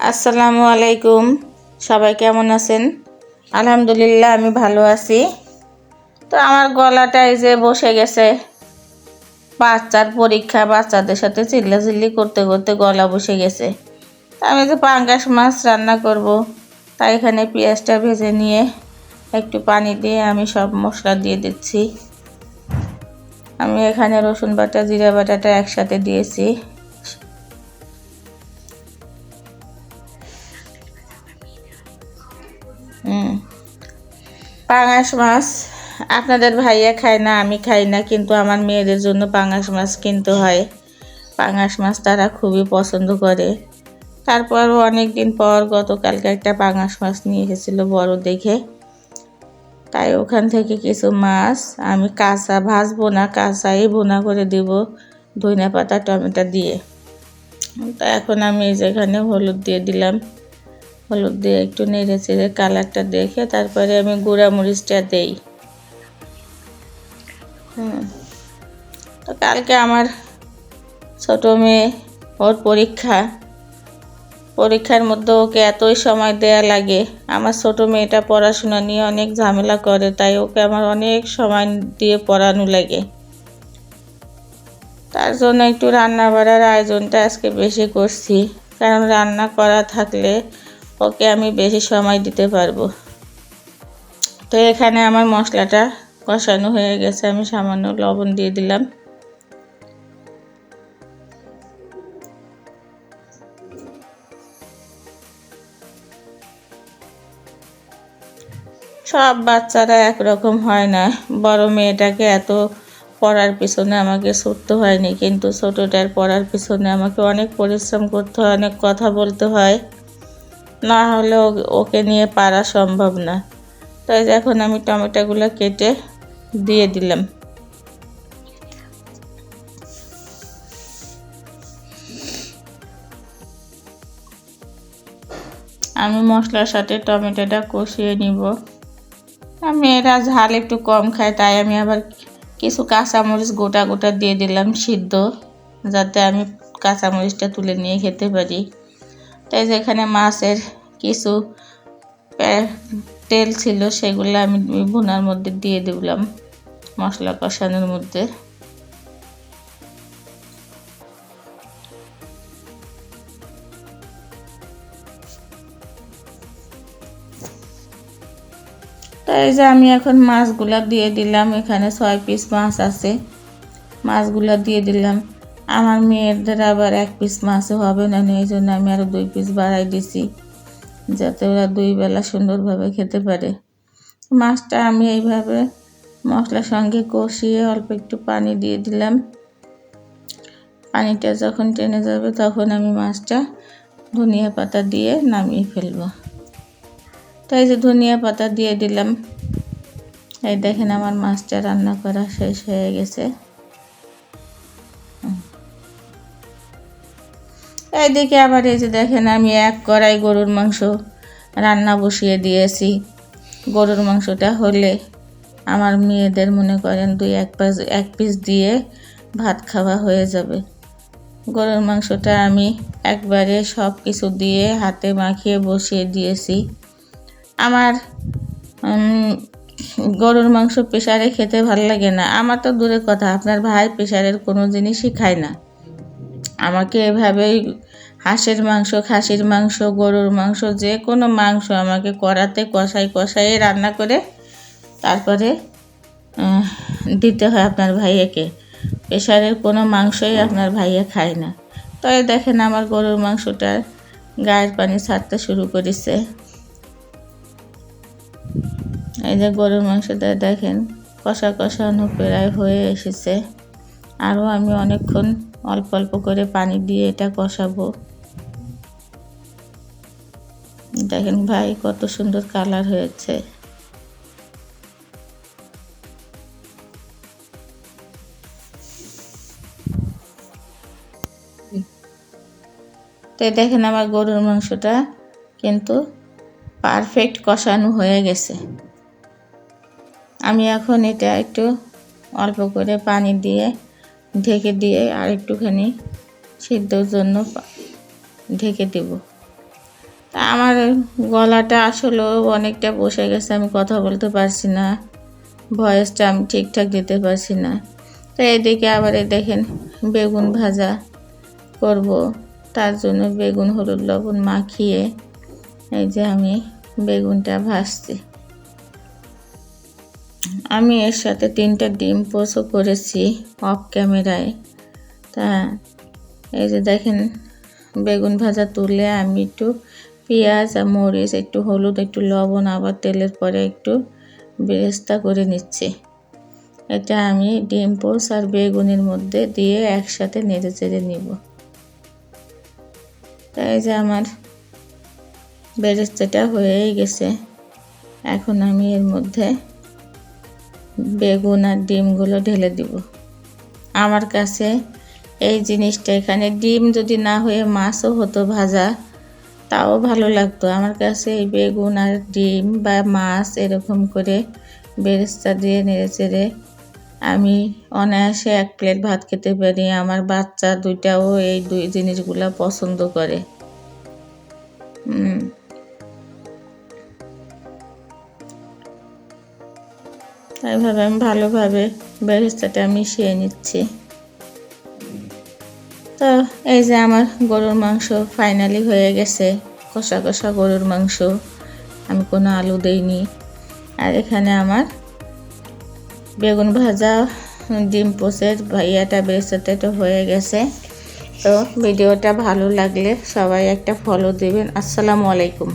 আসসালামু আলাইকুম। সবাই কেমন আছেন? আলহামদুলিল্লাহ, আমি ভালো আছি। তো আমার গলাটা এই যে বসে গেছে। বাচ্চার পরীক্ষা, বাচ্চাদের সাথে চিল্লাচিল্লি করতে করতে গলা বসে গেছে। আমি যে পাঙ্গাস মাছ রান্না করব তাই এখানে পেঁয়াজটা ভেজে নিয়ে একটু পানি দিয়ে আমি সব মশলা দিয়ে দিচ্ছি। আমি এখানে রসুন বাটা, জিরা বাটাটা একসাথে দিয়েছি। পাঙাশ মাছ আপনাদের ভাইয়া খায় না, আমি খাই না, কিন্তু আমার মেয়েদের জন্য পাঙাশ মাছ কিনতে হয়। পাঙাশ মাছ তারা খুবই পছন্দ করে। তারপরও অনেক দিন পর গতকালকে একটা পাঙাশ মাছ নিয়ে এসেছিল বড় দেখে। তাই ওখান থেকে কিছু মাছ আমি কাঁচা, ভাজবো না, কাঁচাই বোনা করে দিব ধনিয়া পাতা টমেটো দিয়ে। তো এখন আমি যেখানে হলুদ দিয়ে দিলাম। হলুদ দিয়ে একটু নেড়ে চেড়ে কালারটা দেখে তারপরে আমি গুঁড়া মরিচটা দেই। হুম। তো কালকে আমার ছোটো মেয়ে, ওর পরীক্ষা। পরীক্ষার মধ্যে ওকে এতই সময় দেয়া লাগে। আমার ছোটো মেয়েটা পড়াশোনা নিয়ে অনেক ঝামেলা করে, তাই ওকে আমার অনেক সময় দিয়ে পড়ানো লাগে। তার জন্য একটু রান্না বাড়ার আয়োজনটা আজকে বেশি করছি। কারণ রান্না করা থাকলে ওকে আমি বেশি সময় দিতে পারব। তো এখানে আমার মশলাটা কষানো হয়ে গেছে, আমি সামান্য লবণ দিয়ে দিলাম। সব বাচ্চারা একরকম হয় না। বড় মেয়েটাকে এত পড়ার পিছনে আমাকে ছুটতে হয়নি, কিন্তু ছোটোটার পড়ার পিছনে আমাকে অনেক পরিশ্রম করতে হয়, অনেক কথা বলতে হয়। না হলে ওকে নিয়ে পারা সম্ভব না। তাই এখন আমি টমেটোগুলো কেটে দিয়ে দিলাম। আমি মশলার সাথে টমেটোটা কষিয়ে নিব। মেয়েরা ঝাল একটু কম খায় তাই আমি আবার কিছু কাঁচামরিচ গোটা গোটা দিয়ে দিলাম সিদ্ধ, যাতে আমি কাঁচামরিচটা তুলে নিয়ে খেতে পারি। তাই যেখানে মাছের কিছু তেল ছিল সেগুলো আমি ভুনার মধ্যে দিয়ে দিলাম মশলা কষানোর মধ্যে। তাই যে আমি এখন মাছগুলা দিয়ে দিলাম, এখানে ছয় পিস মাছ আছে। মাছগুলো দিয়ে দিলাম। আমার মেয়েদের আবার এক পিস মাছও হবে না, এই জন্য আমি আরও দুই পিস বাড়াই দিছি, যাতে ওরা দুই বেলা সুন্দরভাবে খেতে পারে। মাছটা আমি এইভাবে মশলার সঙ্গে কষিয়ে অল্প একটু পানি দিয়ে দিলাম। পানিটা যখন টেনে যাবে তখন আমি মাছটা ধনিয়া পাতা দিয়ে নামিয়ে ফেলব। তাই যে ধনিয়া পাতা দিয়ে দিলাম। এই দেখেন আমার মাছটা রান্না করা শেষ হয়ে গেছে। এইদিকে আবার এই যে দেখেন আমি এক কড়াই গরুর মাংস রান্না বসিয়ে দিয়েছি। গরুর মাংসটা হলে আমার মেয়েদের মনে করেন দুই এক পাশ, এক পিস দিয়ে ভাত খাওয়া হয়ে যাবে। গরুর মাংসটা আমি একবারে সব কিছু দিয়ে হাতে মাখিয়ে বসিয়ে দিয়েছি। আমার গরুর মাংস প্রেশারে খেতে ভালো লাগে না। আমার তো দূরের কথা, আপনার ভাই প্রেশারের কোনো জিনিসই খায় না। আমাকে এভাবেই হাঁসের মাংস, খাসির মাংস, গরুর মাংস, যে কোনো মাংস আমাকে কড়াতে কষাই কষাই রান্না করে তারপরে দিতে হয় আপনার ভাইয়াকে। প্রেশারের কোনো মাংসই আপনার ভাইয়া খায় না। তো দেখেন আমার গরুর মাংসটার গায়ের পানি ছাড়তে শুরু করেছে। এই যে গরুর মাংসটা দেখেন, কষা কষানো প্রায় হয়ে এসেছে। আরও আমি অনেকক্ষণ অল্প অল্প করে পানি দিয়ে এটা কষাবো। দেখেন ভাই, কত সুন্দর কালার হয়েছে। তো দেখেন আমার গরুর মাংসটা কিন্তু পারফেক্ট কষানো হয়ে গেছে। আমি এখন এটা একটু অল্প করে পানি দিয়ে ঢেকে দিয়ে আর একটুখানি সিদ্ধর জন্য ঢেকে দেব। তা আমার গলাটা আসলেও অনেকটা বসে গেছে, আমি কথা বলতে পারছি না। ভয়েসটা আমি ঠিকঠাক দিতে পারছি না। তো এদিকে আবার দেখেন, বেগুন ভাজা করব। তার জন্য বেগুন, হলুদ, লবণ মাখিয়ে এই যে আমি বেগুনটা ভাজছি। আমি এর সাথে তিনটা ডিম পোস্টও করেছি অফ ক্যামেরায় তা, এই যে দেখেন, বেগুন ভাজা তুলে আমি একটু পেঁয়াজ আর মরিচ, একটু হলুদ, একটু লবণ, আবার তেলের পরে একটু বেরেস্তা করে নিচ্ছি। এটা আমি ডিম পোস আর বেগুনের মধ্যে দিয়ে একসাথে নেড়ে চেড়ে নিব। তাই যে আমার বেরেস্তাটা হয়েই গেছে। এখন আমি এর মধ্যে বেগুন আর ডিমগুলো ঢেলে দিব। আমার কাছে এই জিনিসটা, এখানে ডিম যদি না হয়ে মাছও হতো ভাজা, তাও ভালো লাগতো। আমার কাছে এই বেগুন আর ডিম বা মাছ এরকম করে বেরেস্তা দিয়ে নেড়ে চেড়ে আমি অনায়াসে এক প্লেট ভাত খেতে পারি। আমার বাচ্চা দুইটাও এই দুই জিনিসগুলো পছন্দ করে। হুম তাইভাবে আমি ভালোভাবে বেরেস্তাটা মিশিয়ে নিচ্ছি। তো এই যে আমার গরুর মাংস ফাইনালি হয়ে গেছে, কষা কষা গরুর মাংস। আমি কোনো আলু দেইনি। আর এখানে আমার বেগুন ভাজা, ডিম পোষের ভাইয়াটা বেরেস্তাটা তো হয়ে গেছে। তো ভিডিওটা ভালো লাগলে সবাই একটা ফলো দেবেন। আসসালামু আলাইকুম।